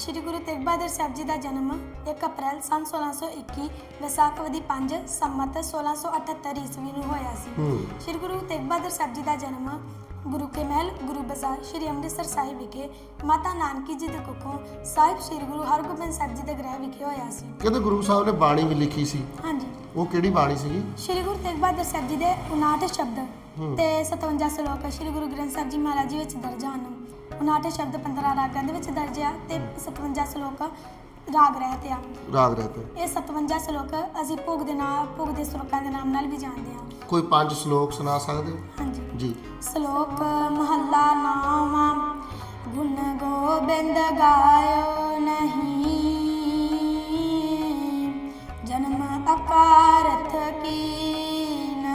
ਸ਼੍ਰੀ ਗੁਰੂ ਤੇਗ ਬਹਾਦਰ ਸਾਹਿਬ ਜੀ ਦਾ ਜਨਮ 1 ਅਪ੍ਰੈਲ ਸੰਨ 1621 ਵਿਸਾਖਵਦੀ 5 ਸੰਮਤ 1678 ਈਸਵੀ ਨੂੰ ਹੋਇਆ ਸੀ। ਸ਼੍ਰੀ ਗੁਰੂ ਤੇਗ ਬਹਾਦਰ ਸਾਹਿਬ ਜੀ ਦਾ ਜਨਮ ਗੁਰੂ ਕੇ ਮਹਿਲ ਗੁਰੂ ਬਾਜ਼ਾਰ ਸ਼੍ਰੀ ਅੰਮ੍ਰਿਤਸਰ ਸਾਹਿਬ ਵਿਖੇ ਮਾਤਾ ਨਾਨਕੀ ਜੀ ਦੇ ਕੁੱਖੋਂ ਸਾਹਿਬ ਸ਼੍ਰੀ ਗੁਰੂ ਹਰਗੋਬਿੰਦ ਸਾਹਿਬ ਜੀ ਦੇ ਗ੍ਰਹਿ ਵਿਖੇ ਹੋਇਆ ਸੀ। ਕਹਿੰਦੇ ਗੁਰੂ ਸਾਹਿਬ ਨੇ ਬਾਣੀ ਵੀ ਲਿਖੀ ਸੀ। ਹਾਂਜੀ। ਉਹ ਕਿਹੜੀ ਬਾਣੀ ਸੀਗੀ? ਸ਼੍ਰੀ ਗੁਰੂ ਤੇਗ ਬਹਾਦਰ ਸਾਹਿਬ ਜੀ ਦੇ 59 ਸ਼ਬਦ। ਤੇ 57 ਸ਼ਲੋਕ ਸ਼੍ਰੀ ਗੁਰੂ ਗ੍ਰੰਥ ਸਾਹਿਬ ਜੀ ਮਹਾਰਾਜ ਜੀ ਵਿੱਚ ਦਰਜ ਹਨ। 59 ਸ਼ਬਦ 15 ਰਾਗਾਂ ਦੇ ਵਿੱਚ ਦਰਜ ਆ ਤੇ 57 ਸ਼ਲੋਕ ਰਾਗ ਰਹਿਤ ਆ। ਰਾਗ ਰਹਿਤ ਇਹ 57 ਸ਼ਲੋਕ ਅਸੀਂ ਭੋਗ ਦੇ ਨਾਮ ਭੋਗ ਦੇ ਸ਼ਲੋਕਾਂ ਦੇ ਨਾਮ ਨਾਲ ਵੀ ਜਾਣਦੇ ਹਾਂ ਕੋਈ ਪੰਜ ਸ਼ਲੋਕ ਸੁਣਾ ਸਕਦੇ ਹੋ? ਹਾਂਜੀ। ਜੀ। ਸ਼ਲੋਕ ਮਹੱਲਾ ਨਾਮਾ ਗੁਣ ਗੋਬਿੰਦ ਗਾਇਓ ਨਹੀਂ। ਜਨਮ ਅਕਾਰਥ ਕੀਨ।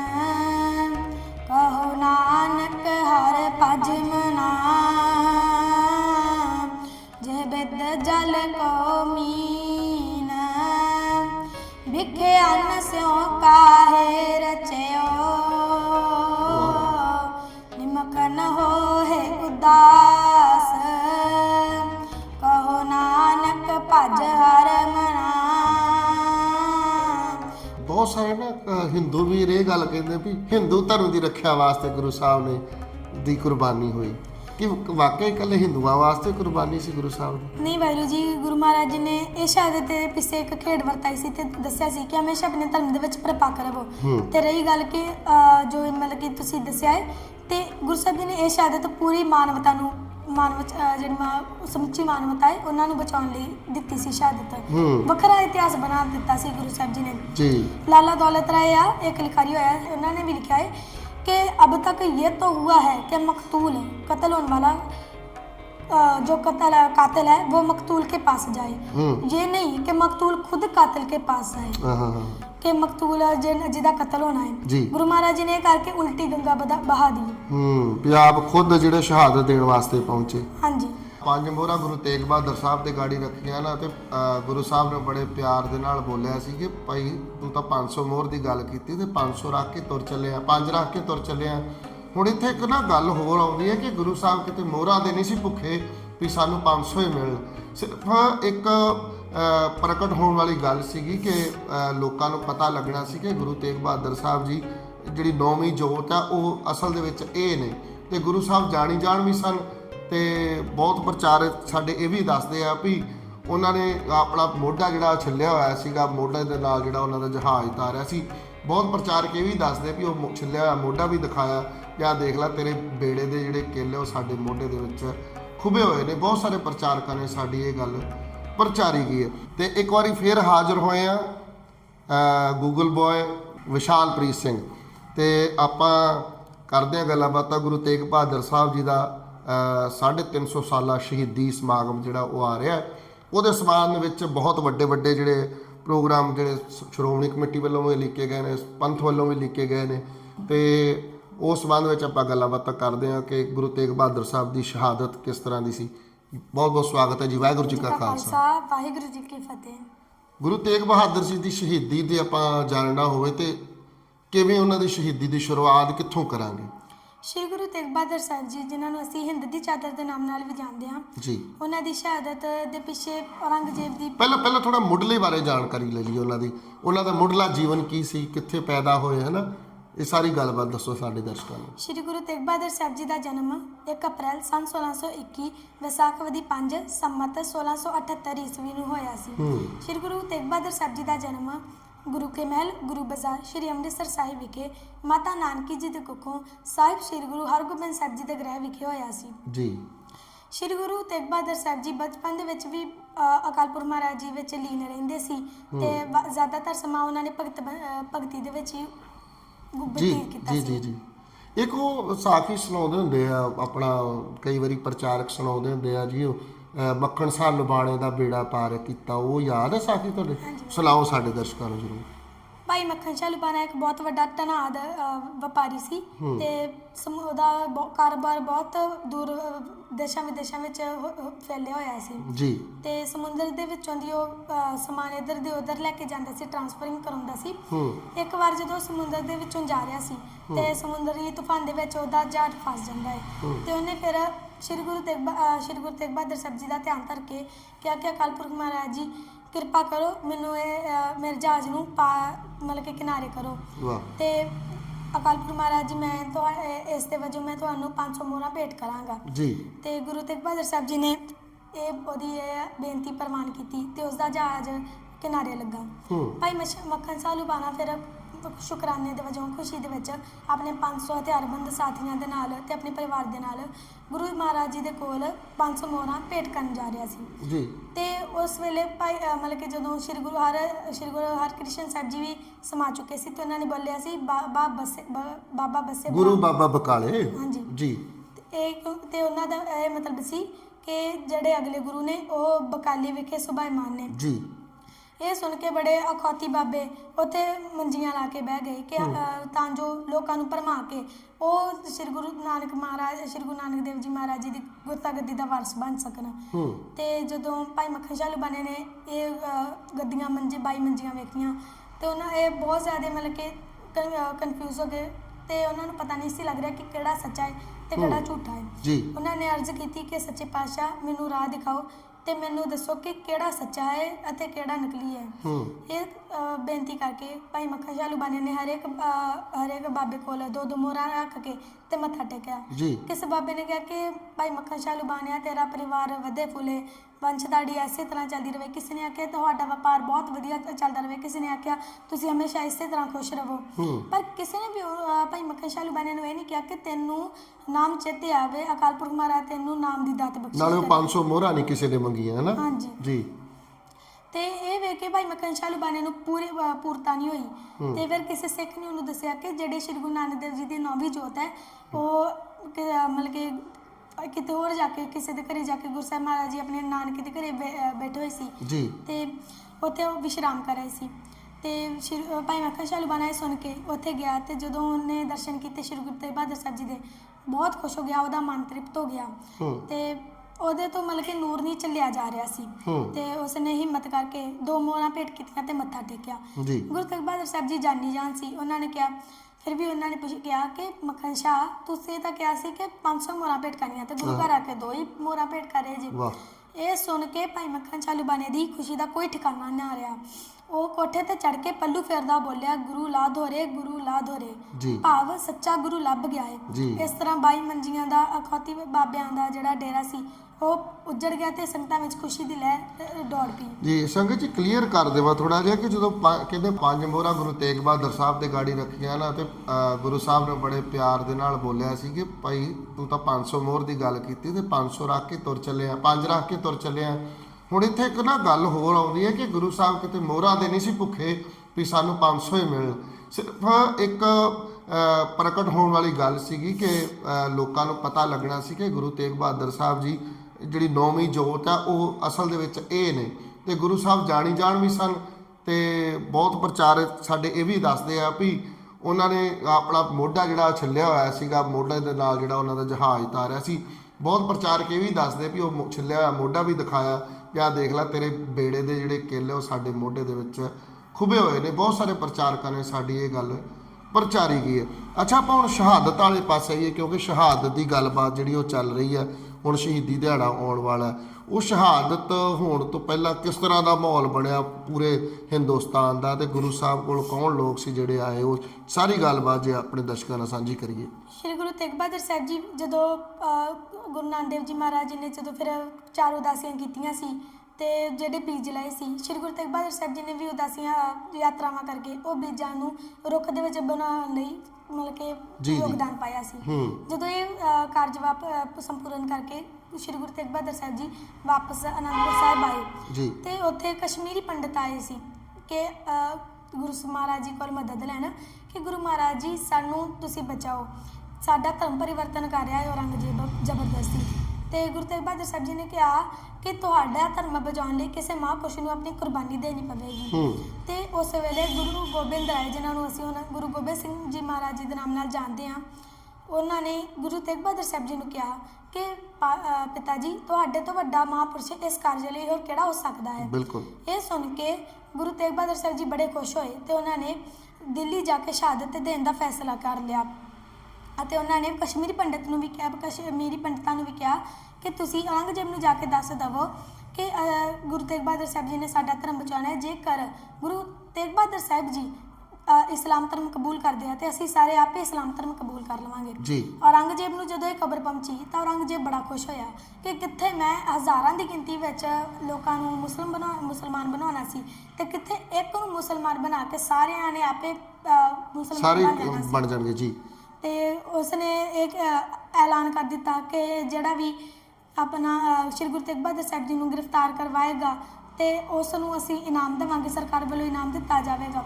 ਕਹੋ ਨਾਨਕ ਹਰ ਭਜ ਮਨਾ। ਬਿਦ ਜਲ ਕੋ ਮੀਨ। ਵਿਖੇ ਅੰਨ ਸਿਉ ਕਾਹੇ ਰਚਿਓ। ਨਿਮਕ ਨ ਹੋਏ ਉਦਾਸ। ਕਹੋ ਨਾਨਕ ਭਜ ਬਹੁਤ ਸਾਰੇ ਨਾ ਅ, ਹਿੰਦੂ ਵੀਰ ਇਹ ਗੱਲ ਕਹਿੰਦੇ ਵੀ ਹਿੰਦੂ ਧਰਮ ਦੀ ਰੱਖਿਆ ਵਾਸਤੇ ਗੁਰੂ ਸਾਹਿਬ ਨੇ ਦੀ ਕੁਰਬਾਨੀ ਹੋਈ। ਕਿ ਵਾਕਈ ਇਕੱਲੇ ਹਿੰਦੂਆਂ ਵਾਸਤੇ ਕੁਰਬਾਨੀ ਸੀ ਗੁਰੂ ਸਾਹਿਬ ਦੀ? ਨਹੀਂ ਵਾਹਿਗੁਰੂ ਜੀ ਗੁਰੂ ਮਹਾਰਾਜ ਜੀ ਨੇ ਇਹ ਸ਼ਾਇਦ ਤੇ ਪਿੱਛੇ ਇੱਕ ਖੇਡ ਵਰਤਾਈ ਸੀ ਤੇ ਦੱਸਿਆ ਸੀ ਕਿ ਹਮੇਸ਼ਾ ਆਪਣੇ ਧਰਮ ਦੇ ਵਿੱਚ ਪਰਪੱਕ ਰਹੋ ਤੇ ਰਹੀ ਗੱਲ ਕਿ ਜੋ ਮਤਲਬ ਕਿ ਤੁਸੀਂ ਦੱਸਿਆ ਹੈ ਤੇ ਗੁਰੂ ਸਾਹਿਬ ਜੀ ਨੇ ਇਹ ਸ਼ਹਾਦਤ ਪੂਰੀ ਮਾਨਵਤਾ ਨੂੰ ਮਾਨਵ ਜਿਹੜੀ ਮਾ ਸਮੁੱਚੀ ਮਾਨਵਤਾ ਹੈ ਉਹਨਾਂ ਨੂੰ ਬਚਾਉਣ ਲਈ ਦਿੱਤੀ ਸੀ ਸ਼ਹਾਦਤ ਵੱਖਰਾ ਇਤਿਹਾਸ ਬਣਾ ਦਿੱਤਾ ਸੀ ਗੁਰੂ ਸਾਹਿਬ ਜੀ ਨੇ। ਜੀ। ਲਾਲਾ ਦੌਲਤ ਰਾਏ ਆ ਇੱਕ ਲਿਖਾਰੀ ਹੋਇਆ ਉਹਨਾਂ ਨੇ ਵੀ ਲਿਖਿਆ ਹੈ कि अब तक ये तो हुआ है कि मकतूल कत्ल होने वाला अ, जो कत्ल कातिल है वो मकतूल के पास जाए हम्म। ये नहीं कि मकतूल खुद कातिल के पास जाए ਹਾਂ ਹਾਂ ਹਾਂ कि मकतूल जिन जिदा कत्ल होना है जी। गुरु महाराज जी ने ये करके उल्टी गंगा बदा- बहा दी ਹੂੰ ਵੀ ਆਪ ਖੁਦ ਜਿਹੜੇ ਸ਼ਹਾਦਤ ਦੇਣ ਵਾਸਤੇ ਪਹੁੰਚੇ हाँ जी ਪੰਜ ਮੋਹਰਾਂ ਗੁਰੂ ਤੇਗ ਬਹਾਦਰ ਸਾਹਿਬ ਦੇ ਗਾੜੀ ਰੱਖੀਆਂ ਨਾ ਤੇ ਗੁਰੂ ਸਾਹਿਬ ਨੇ ਬੜੇ ਪਿਆਰ ਦੇ ਨਾਲ ਬੋਲਿਆ ਸੀ ਕਿ ਭਾਈ ਤੂੰ ਤਾਂ 500 ਮੋਹਰ ਦੀ ਗੱਲ ਕੀਤੀ ਤੇ 500 ਰੱਖ ਕੇ ਤੁਰ ਚੱਲਿਆ, ਪੰਜ ਰੱਖ ਕੇ ਤੁਰ ਚੱਲਿਆ। ਹੁਣ ਇੱਥੇ ਇੱਕ ਨਾ ਗੱਲ ਹੋਰ ਆਉਂਦੀ ਹੈ ਕਿ ਗੁਰੂ ਸਾਹਿਬ ਕਿਤੇ ਮੋਹਰਾਂ ਦੇ ਨਹੀਂ ਸੀ ਭੁੱਖੇ ਵੀ ਸਾਨੂੰ 500 ਹੀ ਮਿਲਣ। ਸਿਰਫ ਇੱਕ ਪ੍ਰਗਟ ਹੋਣ ਵਾਲੀ ਗੱਲ ਸੀਗੀ ਕਿ ਲੋਕਾਂ ਨੂੰ ਪਤਾ ਲੱਗਣਾ ਸੀ ਕਿ ਗੁਰੂ ਤੇਗ ਬਹਾਦਰ ਸਾਹਿਬ ਜੀ ਜਿਹੜੀ ਨੌਵੀਂ ਜੋਤ ਆ, ਉਹ ਅਸਲ ਦੇ ਵਿੱਚ ਇਹ ਨੇ। ਤੇ ਗੁਰੂ ਸਾਹਿਬ ਜਾਣੀ ਜਾਣ ਵੀ ਸਨ। ਤੇ ਬਹੁਤ ਪ੍ਰਚਾਰਕ ਸਾਡੇ ਇਹ ਵੀ ਦੱਸਦੇ ਆ ਵੀ ਉਹਨਾਂ ਨੇ ਆਪਣਾ ਮੋਢਾ ਜਿਹੜਾ ਛਿੱਲਿਆ ਹੋਇਆ ਸੀਗਾ, ਮੋਢੇ ਦੇ ਨਾਲ ਜਿਹੜਾ ਉਹਨਾਂ ਦਾ ਜਹਾਜ਼ ਤਾਰਿਆ ਸੀ। ਬਹੁਤ ਪ੍ਰਚਾਰਕ ਇਹ ਵੀ ਦੱਸਦੇ ਵੀ ਉਹ ਮੋ- ਛਿੱਲਿਆ ਹੋਇਆ ਮੋਢਾ ਵੀ ਦਿਖਾਇਆ। ਜਾਂ ਦੇਖ ਲੈ ਤੇਰੇ ਬੇੜੇ ਦੇ ਜਿਹੜੇ ਕੇਲੇ ਉਹ ਸਾਡੇ ਮੋਢੇ ਦੇ ਵਿੱਚ ਖੁੱਬੇ ਹੋਏ ਨੇ। ਬਹੁਤ ਸਾਰੇ ਪ੍ਰਚਾਰਕਾਂ ਨੇ ਸਾਡੀ ਇਹ ਗੱਲ ਪ੍ਰਚਾਰੀ ਗਈ ਹੈ ਤੇ ਇੱਕ ਵਾਰੀ ਫੇਰ ਹਾਜ਼ਰ ਹੋਏ ਆ ਗੂਗਲ ਬॉय ਵਿਸ਼ਾਲਪ੍ਰੀਤ ਸਿੰਘ। ਤੇ ਆਪਾਂ ਕਰਦੇ ਹਾਂ ਗੱਲਾਂ ਬਾਤਾਂ, ਗੁਰੂ ਤੇਗ ਬਹਾਦਰ ਸਾਹਿਬ ਜੀ ਦਾ 350 ਸਾਲਾ ਸ਼ਹੀਦੀ ਸਮਾਗਮ ਜਿਹੜਾ ਉਹ ਆ ਰਿਹਾ। ਉਹਦੇ ਸਮਾਗਮ ਵਿੱਚ ਬਹੁਤ ਵੱਡੇ ਵੱਡੇ ਜਿਹੜੇ ਪ੍ਰੋਗਰਾਮ ਜਿਹੜੇ ਸ਼੍ਰੋਮਣੀ ਕਮੇਟੀ ਵੱਲੋਂ ਵੀ ਲਿਖੇ ਗਏ ਨੇ ਪੰਥ ਵੱਲੋਂ ਵੀ ਲਿਖੇ ਗਏ ਨੇ ਤੇ ਉਸ ਸੰਬੰਧ ਵਿੱਚ ਆਪਾਂ ਗੱਲਾਂ ਬਾਤਾਂ ਕਰਦੇ ਹਾਂ ਕਿ ਗੁਰੂ ਤੇਗ ਬਹਾਦਰ ਸਾਹਿਬ ਦੀ ਸ਼ਹਾਦਤ ਕਿਸ ਤਰ੍ਹਾਂ ਦੀ ਸੀ। ਬਹੁਤ ਬਹੁਤ ਸਵਾਗਤ ਹੈ ਜੀ ਵਾਹਿਗੁਰੂ ਜੀ ਕਾ ਖਾਲਸਾ। ਵਾਹਿਗੁਰੂ ਜੀ ਕੀ ਫਤਿਹ। ਗੁਰੂ ਤੇਗ ਬਹਾਦਰ ਜੀ ਦੀ ਸ਼ਹੀਦੀ ਤੇ ਆਪਾਂ ਜਾਣਨਾ ਹੋਵੇ ਤੇ ਕਿਵੇਂ ਉਹਨਾਂ ਦੀ ਸ਼ਹੀਦੀ ਦੀ ਸ਼ੁਰੂਆਤ ਕਿੱਥੋਂ ਕਰਾਂਗੇ? ਸ਼੍ਰੀ ਗੁਰੂ ਤੇਗ ਬਹਾਦਰ ਸਾਹਿਬ ਜੀ ਜਿਨ੍ਹਾਂ ਨੂੰ ਅਸੀਂ ਹਿੰਦ ਦੀ ਚਾਦਰ ਦੇ ਨਾਮ ਨਾਲ ਵੀ ਜਾਣਦੇ ਹਾਂ ਜੀ। ਉਹਨਾਂ ਦੀ ਸ਼ਹਾਦਤ ਦੇ ਪਿੱਛੇ ਔਰੰਗਜ਼ੇਬ ਦੀ ਪਹਿਲਾਂ ਪਹਿਲਾਂ ਥੋੜਾ ਮੁੱਢਲੇ ਬਾਰੇ ਜਾਣਕਾਰੀ ਲੈ ਲਈਏ ਉਹਨਾਂ ਦੀ। ਉਹਨਾਂ ਦਾ ਮੁੱਢਲਾ ਜੀਵਨ ਕੀ ਸੀ ਕਿੱਥੇ ਪੈਦਾ ਹੋਏ ਹਨਾ ਇਹ ਸਾਰੀ ਗੱਲਬਾਤ ਦੱਸੋ ਸਾਡੇ ਦਰਸ਼ਕਾਂ ਨੂੰ। ਸ਼੍ਰੀ ਗੁਰੂ ਤੇਗ ਬਹਾਦਰ ਸਾਹਿਬ ਜੀ ਦਾ ਜਨਮ 1 ਅਪ੍ਰੈਲ ਸੰਨ 1621 ਵਿਸਾਖਵਦੀ 5 ਸੰਮਤ 1678 ਈਸਵੀ ਨੂੰ ਹੋਇਆ ਸੀ। ਸ਼੍ਰੀ ਗੁਰੂ ਤੇਗ ਬਹਾਦਰ ਸਾਹਿਬ ਜੀ ਦਾ ਜਨਮ ਗੁਰੂ ਕੇ ਮਹਿਲ ਗੁਰੂ ਬਾਜ਼ਾਰ ਸ਼੍ਰੀ ਅੰਮ੍ਰਿਤਸਰ ਸਾਹਿਬ ਵਿਖੇ ਮਾਤਾ ਨਾਨਕੀ ਜੀ ਦੇ ਕੁੱਖੋਂ ਸਾਹਿਬ ਸ਼੍ਰੀ ਗੁਰੂ ਹਰਗੋਬਿੰਦ ਸਾਹਿਬ ਜੀ ਦੇ ਗ੍ਰਹਿ ਵਿਖੇ ਹੋਇਆ ਸੀ। ਜੀ। ਸ਼੍ਰੀ ਗੁਰੂ ਤੇਗ ਬਹਾਦਰ ਸਾਹਿਬ ਜੀ ਬਚਪਨ ਦੇ ਵਿੱਚ ਵੀ ਅ, ਅਕਾਲਪੁਰ ਮਹਾਰਾਜ ਜੀ ਵਿੱਚ ਲੀਨ ਰਹਿੰਦੇ ਸੀ ਤੇ ਵਾ- ਜ਼ਿਆਦਾਤਰ ਸਮਾਂ ਉਹਨਾਂ ਨੇ ਭਗਤ ਬ- ਭਗਤੀ ਦੇ ਵਿੱਚ ਹੀ ਗੁ- ਜੀ ਬਤੀਤ ਕੀਤਾ ਜੀ ਸੀ। ਜੀ ਜੀ। ਇੱਕ ਉਹ ਸਾਖੀ ਸੁਣਾਉਂਦੇ ਹੁੰਦੇ ਆ ਆਪਣਾ ਕਈ ਵਾਰੀ ਪ੍ਰਚਾਰਕ ਸੁਣਾਉਂਦੇ ਹੁੰਦੇ ਆ ਜੀ ਉਹ ਮੱਖਣ ਸਾਹ ਲੁਬਾਣੇ ਦਾ ਬੇੜਾ ਪਾਰ ਕੀਤਾ ਉਹ ਯਾਦ ਹੈ ਸਾਖੀ ਤੁਹਾਡੇ? ਸੁਣਾਓ ਸਾਡੇ ਦਰਸ਼ਕਾਂ ਨੂੰ ਜ਼ਰੂਰ। ਭਾਈ ਮੱਖਣ ਸ਼ਾਹ ਲੁਬਾਣਾ ਇੱਕ ਬਹੁਤ ਵੱਡਾ ਧਨਾਦ ਅ, ਵਪਾਰੀ ਸੀ ਤੇ ਸਮ- ਉਹਦਾ ਬਹੁ- ਕਾਰੋਬਾਰ ਬਹੁਤ ਦੂਰ ਅ, ਦੇਸ਼ਾਂ ਵਿਦੇਸ਼ਾਂ ਵਿੱਚ ਹੋ- ਹੋ- ਫੈਲਿਆ ਹੋਇਆ ਸੀ। ਜੀ। ਤੇ ਸਮੁੰਦਰ ਦੇ ਵਿੱਚੋਂ ਦੀ ਉਹ ਅ, ਸਮਾਨ ਇੱਧਰ ਦੇ ਉੱਧਰ ਲੈ ਕੇ ਜਾਂਦਾ ਸੀ ਟਰਾਂਸਫਰਿੰਗ ਕਰਾਉਂਦਾ ਸੀ। ਹੂੰ। ਇੱਕ ਵਾਰ ਜਦੋਂ ਸਮੁੰਦਰ ਦੇ ਵਿੱਚੋਂ ਜਾ ਰਿਹਾ ਸੀ ਤੇ ਸਮੁੰਦਰੀ ਤੂਫਾਨ ਦੇ ਵਿੱਚ ਉਹਦਾ ਜਹਾਜ਼ ਫਸ ਜਾਂਦਾ ਹੈ। ਤੇ ਉਹਨੇ ਫਿਰ ਸ੍ਰੀ ਗੁਰੂ ਤੇਗ ਬਹਾ- ਅਹ ਸ੍ਰੀ ਗੁਰੂ ਤੇਗ ਬਹਾਦਰ ਸਾਹਿਬ ਜੀ ਦਾ ਧਿਆਨ ਧਰ ਕੇ ਕਿਹਾ ਕਿ ਅਕਾਲ ਪੁਰਖ ਮਹਾਰਾਜ ਜੀ ਕਿਰਪਾ ਕਰੋ ਮੈਨੂੰ ਇਹ ਅਹ, ਮੇਰੇ ਜਹਾਜ਼ ਨੂੰ ਪਾ ਮਤਲਬ ਕਿ ਕਿਨਾਰੇ ਕਰੋ। ਵਾਹ। ਤੇ ਅਕਾਲ ਪੁਰਖ ਮਹਾਰਾਜ ਜੀ ਮੈਂ ਤੁਹਾ ਇਹ- ਇਸ ਦੇ ਵਜੋਂ ਮੈਂ ਤੁਹਾਨੂੰ 500 ਮੋਹਰਾਂ ਭੇਟ ਕਰਾਂਗਾ। ਜੀ। ਤੇ ਗੁਰੂ ਤੇਗ ਬਹਾਦਰ ਸਾਹਿਬ ਜੀ ਨੇ ਇਹ ਉਹਦੀ ਇਹ ਬੇਨਤੀ ਪ੍ਰਵਾਨ ਕੀਤੀ ਤੇ ਉਸ ਦਾ ਜਹਾਜ਼ ਕਿਨਾਰੇ ਲੱਗਾ। ਹੂੰ। ਭਾਈ ਮਸ਼- ਮੱਖਣ ਸਾਹਿਬ ਲੁਬਾਣਾ ਫਿਰ ਸ਼ੁਕਰਾਨੇ ਦੇ ਵਜੋਂ ਖੁਸ਼ੀ ਦੇ ਵਿੱਚ ਆਪਣੇ 500 ਹਥਿਆਰਬੰਦ ਸਾਥੀਆਂ ਦੇ ਨਾਲ ਤੇ ਆਪਣੇ ਪਰਿਵਾਰ ਦੇ ਨਾਲ ਗੁਰੂ ਮਹਾਰਾਜ ਜੀ ਦੇ ਕੋਲ 500 ਮੋਹਰਾਂ ਭੇਟ ਕਰਨ ਜਾ ਰਿਹਾ ਸੀ। ਜੀ। ਤੇ ਉਸ ਵੇਲੇ ਭਾਈ ਮਤਲਬ ਕਿ ਜਦੋਂ ਸ੍ਰੀ ਗੁਰੂ ਹਰ ਸ੍ਰੀ ਗੁਰੂ ਹਰਕ੍ਰਿਸ਼ਨ ਸਾਹਿਬ ਜੀ ਵੀ ਸਮਾ ਚੁੱਕੇ ਸੀ ਤੇ ਉਹਨਾਂ ਨੇ ਬੋਲਿਆ ਸੀ ਬਾਬਾ ਬਸੇ ਬ- ਬਾਬਾ ਬਸੇ ਗੁਰੂ ਬਾਬਾ ਬਕਾਲੇ। ਹਾਂਜੀ। ਜੀ। ਤੇ ਇਹ ਕਿਉਂ- ਤੇ ਉਹਨਾਂ ਦਾ ਇਹ ਮਤਲਬ ਸੀ ਕਿ ਜਿਹੜੇ ਅਗਲੇ ਗੁਰੂ ਨੇ ਉਹ ਬਕਾਲੀ ਵਿਖੇ ਸੁਭਾਈਮਾਨ ਨੇ। ਜੀ। ਇਹ ਸੁਣ ਕੇ ਬੜੇ ਅਖੌਤੀ ਬਾਬੇ ਉੱਥੇ ਮੰਜੀਆਂ ਲਾ ਕੇ ਬਹਿ ਗਏ ਕਿ ਅ, ਤਾਂ ਜੋ ਲੋਕਾਂ ਨੂੰ ਭਰਮਾ ਕੇ। ਉਹ ਸ੍ਰੀ ਗੁਰੂ ਨਾਨਕ ਮਹਾਰਾਜ ਸ੍ਰੀ ਗੁਰੂ ਨਾਨਕ ਦੇਵ ਜੀ ਮਹਾਰਾਜ ਜੀ ਦੀ ਗੁਰਤਾ ਗੱਦੀ ਦਾ ਵਾਰਸ ਬਣ ਸਕਣ। ਹੂੰ। ਤੇ ਜਦੋਂ ਭਾਈ ਮੱਖਣ ਸ਼ਾਹ ਲੁਬਾਣੇ ਨੇ ਇਹ ਅ, ਗੱਦੀਆਂ ਮੰਜੇ ਬਾਈ ਮੰਜੀਆਂ ਵੇਖੀਆਂ ਤੇ ਉਹਨਾਂ ਇਹ ਬਹੁਤ ਜ਼ਿਆਦਾ ਮਤਲਬ ਕਿ ਕਨਫਿਊਜ਼ ਹੋ ਗਏ। ਤੇ ਉਹਨਾਂ ਨੂੰ ਪਤਾ ਨਹੀਂ ਸੀ ਲੱਗ ਰਿਹਾ ਕਿ ਕਿਹੜਾ ਸੱਚਾ ਹੈ ਤੇ ਕਿਹੜਾ ਹੂੰ। ਝੂਠਾ ਹੈ। ਜੀ। ਉਹਨਾਂ ਨੇ ਅਰਜ਼ ਕੀਤੀ ਕਿ ਸੱਚੇ ਪਾਤਸ਼ਾਹ ਮੈਨੂੰ ਰਾਹ ਦਿਖਾਓ ਤੇ ਮੈਨੂੰ ਦੱਸੋ ਕਿ ਕਿਹੜਾ ਸੱਚਾ ਹੈ ਅਤੇ ਕਿਹੜਾ ਨਕਲੀ ਹੈ? ਹੂੰ। ਇਹ ਅ, ਬੇਨਤੀ ਕਰਕੇ ਭਾਈ ਮੱਖਣ ਸ਼ਾਹ ਲੁਬਾਣੇ ਨੇ ਹਰੇਕ ਅ, ਹਰੇਕ ਬਾਬੇ ਕੋਲ ਦੋ ਦੋ ਮੋਹਰਾਂ ਰੱਖ ਕੇ ਤੇ ਮੱਥਾ ਟੇਕਿਆ। ਜੀ। ਕਿਸੇ ਬਾਬੇ ਨੇ ਕਿਹਾ ਕਿ ਭਾਈ ਮੱਖਣ ਸ਼ਾਹ ਲੁਬਾਣਿਆ ਤੇਰਾ ਪਰਿਵਾਰ ਵਧੇ ਫੁੱਲੇ। ਵੰਸ਼ਦਾੜੀ ਐਸੇ ਤਰ੍ਹਾਂ ਚੱਲਦੀ ਰਹੇ ਕਿਸੇ ਨੇ ਆਖਿਆ ਤੁਹਾਡਾ ਵਪਾਰ ਬਹੁਤ ਵਧੀਆ ਚੱਲਦਾ ਰਹੇ ਕਿਸੇ ਨੇ ਆਖਿਆ ਤੁਸੀਂ ਹਮੇਸ਼ਾ ਇਸੇ ਤਰ੍ਹਾਂ ਖੁਸ਼ ਰਹੋ ਪਰ ਕਿਸੇ ਨੇ ਵੀ ਉਹ, ਅ, ਭਾਈ ਮੱਖਣ ਸ਼ਾਹ ਲੁਬਾਣਿਆ ਨੂੰ ਇਹ ਨਹੀਂ ਕਿਹਾ ਕਿ ਤੈਨੂੰ ਨਾਮ ਚੇਤੇ ਆਵੇ। ਅਕਾਲ ਪੁਰਖ ਮਹਾਰਾਜ ਤੈਨੂੰ ਨਾਮ ਦੀ ਦਾਤ ਬਖਸ਼ੇ। ਨਾਲੇ ਉਹ 500 ਮੋਹਰਾਂ ਨਹੀਂ ਕਿਸੇ ਨੇ ਮੰਗੀਆਂ ਹੈ ਨਾ ਹਾਂਜੀ। ਜੀ। ਤੇ ਇਹ ਵੇਖ ਕੇ ਭਾਈ ਮੱਖਣ ਸ਼ਾਹ ਲੁਬਾਣੇ ਨੂੰ ਪੂਰੀ ਅ, ਪੂਰਤਾ ਨਹੀਂ ਹੋਈ। ਤੇ ਫਿਰ ਕਿਸੇ ਸਿੱਖ ਨੇ ਉਹਨੂੰ ਦੱਸਿਆ ਕਿ ਜਿਹੜੇ ਸ਼੍ਰੀ ਗੁਰੂ ਨਾਨਕ ਦੇਵ ਜੀ ਦੀ ਨੌਵੀਂ ਜੋਤ ਹੈ ਉਹ ਕਿ- ਮਤਲਬ ਕਿ ਕਿਤੇ ਹੋਰ ਜਾ ਕੇ ਕਿਸੇ ਦੇ ਘਰੇ ਜਾ ਕੇ ਗੁਰੂ ਸਾਹਿਬ ਮਹਾਰਾਜ ਜੀ ਆਪਣੇ ਨਾਨਕੇ ਦੇ ਘਰੇ ਬੈ- ਅ, ਬੈਠੇ ਹੋਏ ਸੀ। ਜੀ। ਤੇ ਉੱਥੇ ਉਹ ਵਿਸ਼ਰਾਮ ਕਰ ਰਹੇ ਸੀ। ਤੇ ਸ਼੍ਰੀ ਭਾਈ ਮੱਖਣ ਸ਼ਾਹ ਲੁਬਾਣਾ ਇਹ ਸੁਣ ਕੇ ਉੱਥੇ ਗਿਆ ਤੇ ਜਦੋਂ ਉਹਨੇ ਦਰਸ਼ਨ ਕੀਤੇ ਸ਼੍ਰੀ ਗੁਰੂ ਤੇਗ ਬਹਾਦਰ ਸਾਹਿਬ ਜੀ ਦੇ ਬਹੁਤ ਖੁਸ਼ ਹੋ ਗਿਆ ਉਹਦਾ ਮਨ ਤ੍ਰਿਪਤ ਹੋ ਗਿਆ। ਹੂੰ। ਤੇ ਉਹਦੇ ਤੋਂ ਮਤਲਬ ਕਿ ਨੂਰ ਨਹੀਂ ਚੱਲਿਆ ਜਾ ਰਿਹਾ ਸੀ। ਹੂੰ। ਤੇ ਉਸਨੇ ਹਿੰਮਤ ਕਰਕੇ ਦੋ ਮੋਹਰਾਂ ਭੇਟ ਕੀਤੀਆਂ ਤੇ ਮੱਥਾ ਟੇਕਿਆ। ਜੀ। ਗੁਰੂ ਤੇਗ ਬਹਾਦਰ ਸਾਹਿਬ ਜੀ ਜਾਨੀ ਜਾਨ ਸੀ। ਉਹਨਾਂ ਨੇ ਕਿਹਾ ਫਿਰ ਵੀ ਉਹਨਾਂ ਨੇ ਪੁੱਛ ਕਿਹਾ ਕਿ ਮੱਖਣ ਸ਼ਾਹ ਤੁਸੀਂ ਤਾਂ ਕਿਹਾ ਸੀ ਕਿ 500 ਮੋਹਰਾਂ ਭੇਟ ਕਰਨੀਆਂ ਤੇ ਗੁਰੂ ਘਰ ਆ ਕੇ ਦੋ ਹੀ ਮੋਹਰਾਂ ਭੇਟ ਕਰ ਜੀ। ਵਾਹ। ਇਹ ਸੁਣ ਕੇ ਭਾਈ ਮੱਖਣ ਸ਼ਾਹ ਲੁਬਾਣੇ ਦੀ ਖੁਸ਼ੀ ਦਾ ਕੋਈ ਠਿਕਾਣਾ ਨਾ ਰਿਹਾ। ਉਹ ਕੋਠੇ ਤੇ ਚੜ ਕੇ ਪੱਲੂ ਫੇਰਦਾ ਬੋਲਿਆ ਗੁਰੂ ਲਾ ਧੋਰੇ ਗੁਰੂ ਲਾ ਧੋਰੇ। ਜੀ। ਭਾਵ ਸੱਚਾ ਗੁਰੂ ਲੱਭ ਗਿਆ ਹੈ ਜੀ। ਇਸ ਤਰ੍ਹਾਂ ਬਾਈ ਮੰਜੀਆਂ ਦਾ ਅਖੌਤੀ ਬਾਬਿਆਂ ਦਾ ਜਿਹੜਾ ਡੇਰਾ ਸੀ ਉਹ ਉੱਜੜ ਗਿਆ ਤੇ ਸੰਗਤਾਂ ਵਿੱਚ ਖੁਸ਼ੀ ਦੀ ਲਹਿਰ ਅ, ਦੌੜ ਪਈ। ਜੀ ਸੰਗਤ ਜੀ ਕਲੀਅਰ ਕਰ ਦੇਵਾ ਥੋੜਾ ਜਿਹਾ ਕਿ ਜਦੋਂ ਪੰ- ਕਹਿੰਦੇ ਪੰਜ ਮੋਹਰਾਂ ਗੁਰੂ ਤੇਗ ਬਹਾਦਰ ਸਾਹਿਬ ਦੇ ਗਾੜੀ ਰੱਖੀਆਂ ਨਾ ਤੇ ਅ, ਗੁਰੂ ਸਾਹਿਬ ਨੇ ਬੜੇ ਪਿਆਰ ਦੇ ਨਾਲ ਬੋਲਿਆ ਸੀ ਕਿ ਭਾਈ ਤੂੰ ਤਾਂ 500 ਮੋਹਰ ਦੀ ਗੱਲ ਕੀਤੀ ਤੇ 500 ਰੱਖ ਕੇ ਤੁਰ ਚੱਲੇ ਆ ਪੰਜ ਰੱਖ ਕੇ ਤੁਰ ਚੱਲੇ ਆ ਹੁਣ ਇੱਥੇ ਇੱਕ ਨਾ ਗੱਲ ਹੋਰ ਆਉਂਦੀ ਹੈ ਕਿ ਗੁਰੂ ਸਾਹਿਬ ਕਿਤੇ ਮੋਹਰਾਂ ਦੇ ਨਹੀਂ ਸੀ ਭੁੱਖੇ ਵੀ ਸਾਨੂੰ 500 ਹੀ ਮਿਲਣ। ਸਿਰਫ ਇੱਕ ਪ੍ਰਗਟ ਹੋਣ ਵਾਲੀ ਗੱਲ ਸੀਗੀ ਕਿ ਲੋਕਾਂ ਨੂੰ ਪਤਾ ਲੱਗਣਾ ਸੀ ਕਿ ਗੁਰੂ ਤੇਗ ਬਹਾਦਰ ਸਾਹਿਬ ਜੀ, ਜਿਹੜੀ ਨੌਵੀਂ ਜੋਤ ਆ, ਉਹ ਅਸਲ ਦੇ ਵਿੱਚ ਇਹ ਨੇ। ਤੇ ਗੁਰੂ ਸਾਹਿਬ ਜਾਣੀ ਜਾਣ ਵੀ ਸਨ ਤੇ ਬਹੁਤ ਪ੍ਰਚਾਰਕ ਸਾਡੇ ਇਹ ਵੀ ਦੱਸਦੇ ਆ ਵੀ ਉਹਨਾਂ ਨੇ ਆਪਣਾ ਮੋਢਾ ਜਿਹੜਾ ਛਿੱਲਿਆ ਹੋਇਆ ਸੀਗਾ, ਮੋਢੇ ਦੇ ਨਾਲ ਜਿਹੜਾ ਉਹਨਾਂ ਦਾ ਜਹਾਜ਼ ਤਾਰਿਆ ਸੀ। ਬਹੁਤ ਪ੍ਰਚਾਰਕ ਇਹ ਵੀ ਦੱਸਦੇ ਵੀ ਉਹ ਛਿੱਲਿਆ ਹੋਇਆ ਮੋਢਾ ਵੀ ਦਿਖਾਇਆ ਕਿ ਦੇਖ ਲੈ, ਤੇਰੇ ਬੇੜੇ ਦੇ ਜਿਹੜੇ ਕਿੱਲ ਉਹ ਸਾਡੇ ਮੋਢੇ ਦੇ ਵਿੱਚ ਖੁਬੇ ਹੋਏ ਨੇ। ਬਹੁਤ ਸਾਰੇ ਪ੍ਰਚਾਰਕਾਂ ਨੇ ਸਾਡੀ ਇਹ ਗੱਲ ਪ੍ਰਚਾਰੀ ਗਈ ਹੈ। ਅੱਛਾ, ਆਪਾਂ ਹੁਣ ਸ਼ਹਾਦਤ ਵਾਲੇ ਪਾਸੇ ਆਈਏ, ਕਿਉਂਕਿ ਸ਼ਹਾਦਤ ਦੀ ਗੱਲਬਾਤ ਜਿਹੜੀ ਉਹ ਚੱਲ ਰਹੀ ਹੈ, ਹੁਣ ਸ਼ਹੀਦੀ ਦਿਹਾੜਾ ਆਉਣ ਵਾਲਾ ਉਹ ਸ਼ਹਾਦਤ ਹੋਣ ਤੋਂ ਪਹਿਲਾਂ ਕਿਸ ਤਰ੍ਹਾਂ ਦਾ ਮਾਹੌਲ ਬਣਿਆ ਪੂਰੇ ਹਿੰਦੁਸਤਾਨ ਦਾ? ਤੇ ਗੁਰੂ ਸਾਹਿਬ ਕੋਲ ਕੌਣ ਲੋਕ ਸੀ ਜਿਹੜੇ ਆਏ? ਉਹ ਸਾਰੀ ਗੱਲਬਾਤ ਜੇ ਆਪਣੇ ਦਰਸ਼ਕਾਂ ਨਾਲ ਸਾਂਝੀ ਕਰੀਏ। ਸ਼੍ਰੀ ਗੁਰੂ ਤੇਗ ਬਹਾਦਰ ਸਾਹਿਬ ਜੀ ਜਦੋਂ ਅ, ਗੁਰੂ ਨਾਨਕ ਦੇਵ ਜੀ ਮਹਾਰਾਜ ਜੀ ਨੇ ਜਦੋਂ ਫਿਰ ਚਾਰ ਉਦਾਸੀਆਂ ਕੀਤੀਆਂ ਸੀ ਤੇ ਜਿਹੜੇ ਬੀਜ ਲਾਏ ਸੀ ਸ਼੍ਰੀ ਗੁਰੂ ਤੇਗ ਬਹਾਦਰ ਸਾਹਿਬ ਜੀ ਨੇ ਵੀ ਉਦਾਸੀਆਂ ਅ, ਯਾਤਰਾਵਾਂ ਕਰਕੇ ਉਹ ਬੀਜਾਂ ਨੂੰ ਰੁੱਖ ਦੇ ਵਿੱਚ ਬਣਾਉਣ ਲਈ ਮਤਲਬ ਜੀ, ਕਿ ਜੀ। ਯੋਗਦਾਨ ਪਾਇਆ ਸੀ। ਹੂੰ। ਜਦੋਂ ਇਹ ਅ, ਕਾਰਜ ਵਾਪ ਅ, ਸੰਪੂਰਨ ਕਰਕੇ ਸ਼੍ਰੀ ਗੁਰੂ ਤੇਗ ਬਹਾਦਰ ਸਾਹਿਬ ਜੀ ਵਾਪਸ ਅਨੰਦਪੁਰ ਸਾਹਿਬ ਆਏ। ਜੀ। ਤੇ ਉੱਥੇ ਕਸ਼ਮੀਰੀ ਪੰਡਤ ਆਏ ਸੀ ਕਿ ਅ, ਗੁਰੂ ਸ- ਮਹਾਰਾਜ ਜੀ ਕੋਲ ਮਦਦ ਲੈਣ ਕਿ ਗੁਰੂ ਮਹਾਰਾਜ ਜੀ ਸਾਨੂੰ ਤੁਸੀਂ ਬਚਾਓ। ਸਾਡਾ ਧਰਮ ਪਰਿਵਰਤਨ ਕਰ ਰਿਹਾ ਹੈ ਔਰੰਗਜ਼ੇਬ ਜ਼ਬਰਦਸਤੀ। ਤੇ ਗੁਰੂ ਤੇਗ ਬਹਾਦਰ ਸਾਹਿਬ ਜੀ ਨੇ ਕਿਹਾ ਕਿ ਤੁਹਾਡਾ ਧਰਮ ਬਚਾਉਣ ਲਈ ਕਿਸੇ ਮਹਾਂਪੁਰਸ਼ ਨੂੰ ਆਪਣੀ ਕੁਰਬਾਨੀ ਦੇਣੀ ਪਵੇਗੀ। ਤੇ ਉਸ ਵੇਲੇ ਗੁਰੂ ਗੋਬਿੰਦ ਰਾਏ ਜਿਨ੍ਹਾਂ ਨੂੰ ਅਸੀਂ ਹੁਣ ਗੁਰੂ ਗੋਬਿੰਦ ਸਿੰਘ ਜੀ ਮਹਾਰਾਜ ਜੀ ਦੇ ਨਾਮ ਨਾਲ ਜਾਣਦੇ ਹਾਂ ਉਹਨਾਂ ਨੇ ਗੁਰੂ ਤੇਗ ਬਹਾਦਰ ਸਾਹਿਬ ਜੀ ਨੂੰ ਕਿਹਾ ਕਿ ਪਿਤਾ ਜੀ ਤੁਹਾਡੇ ਤੋਂ ਵੱਡਾ ਮਹਾਂਪੁਰਸ਼ ਇਸ ਕਾਰਜ ਲਈ ਹੋਰ ਕਿਹੜਾ ਹੋ ਸਕਦਾ ਹੈ? ਬਿਲਕੁਲ। ਇਹ ਸੁਣ ਕੇ ਗੁਰੂ ਤੇਗ ਬਹਾਦਰ ਸਾਹਿਬ ਜੀ ਬੜੇ ਖੁਸ਼ ਹੋਏ ਤੇ ਉਹਨਾਂ ਨੇ ਦਿੱਲੀ ਜਾ ਕੇ ਸ਼ਹਾਦਤ ਦੇਣ ਦਾ ਫੈਸਲਾ ਕਰ ਲਿਆ। ਅਤੇ ਉਹਨਾਂ ਨੇ ਕਸ਼ਮੀਰੀ ਪੰਡਿਤ ਨੂੰ ਵੀ ਕਿਹਾ ਕਸ਼ਮੀਰੀ ਪੰਡਤਾਂ ਨੂੰ ਵੀ ਕਿਹਾ ਕਿ ਤੁਸੀਂ ਔਰੰਗਜ਼ੇਬ ਨੂੰ ਜਾ ਕੇ ਦੱਸ ਦਵੋ ਕਿ ਗੁਰੂ ਤੇਗ ਬਹਾਦਰ ਸਾਹਿਬ ਜੀ ਨੇ ਸਾਡਾ ਧਰਮ ਬਚਾਉਣਾ ਹੈ ਜੇਕਰ ਗੁਰੂ ਤੇਗ ਬਹਾਦਰ ਸਾਹਿਬ ਜੀ ਇਸਲਾਮ ਧਰਮ ਕਬੂਲ ਕਰਦੇ ਆ ਤੇ ਅਸੀਂ ਸਾਰੇ ਆਪੇ ਇਸਲਾਮ ਧਰਮ ਕਬੂਲ ਕਰ ਲਵਾਂਗੇ। ਜੀ। ਔਰੰਗਜ਼ੇਬ ਨੂੰ ਜਦੋਂ ਇਹ ਖਬਰ ਪਹੁੰਚੀ ਤਾਂ ਔਰੰਗਜ਼ੇਬ ਬੜਾ ਖੁਸ਼ ਹੋਇਆ ਕਿ ਕਿੱਥੇ ਮੈਂ ਹਜ਼ਾਰਾਂ ਦੀ ਗਿਣਤੀ ਵਿੱਚ ਲੋਕਾਂ ਨੂੰ ਮੁਸਲਮ ਬਣਾ ਮੁਸਲਮਾਨ ਬਣਾਉਣਾ ਸੀ ਤੇ ਕਿੱਥੇ ਇੱਕ ਨੂੰ ਮੁਸਲਮਾਨ ਬਣਾ ਕੇ ਸਾਰਿਆਂ ਨੇ ਆਪੇ ਮੁਸਲਮਾਨ ਸਾਰੇ ਬਣ ਜਾਣਾ ਸੀ। ਬਣ ਜਾਣਗੇ ਜੀ। ਤੇ ਉਸਨੇ ਇੱਕ ਅ, ਐਲਾਨ ਕਰ ਦਿੱਤਾ ਕਿ ਜਿਹੜਾ ਵੀ ਆਪਣਾ ਸ਼੍ਰੀ ਗੁਰੂ ਤੇਗ ਬਹਾਦਰ ਸਾਹਿਬ ਜੀ ਨੂੰ ਗ੍ਰਿਫਤਾਰ ਕਰਵਾਏਗਾ ਤੇ ਉਸ ਨੂੰ ਅਸੀਂ ਇਨਾਮ ਦੇਵਾਂਗੇ ਸਰਕਾਰ ਵੱਲੋਂ ਇਨਾਮ ਦਿੱਤਾ ਜਾਵੇਗਾ।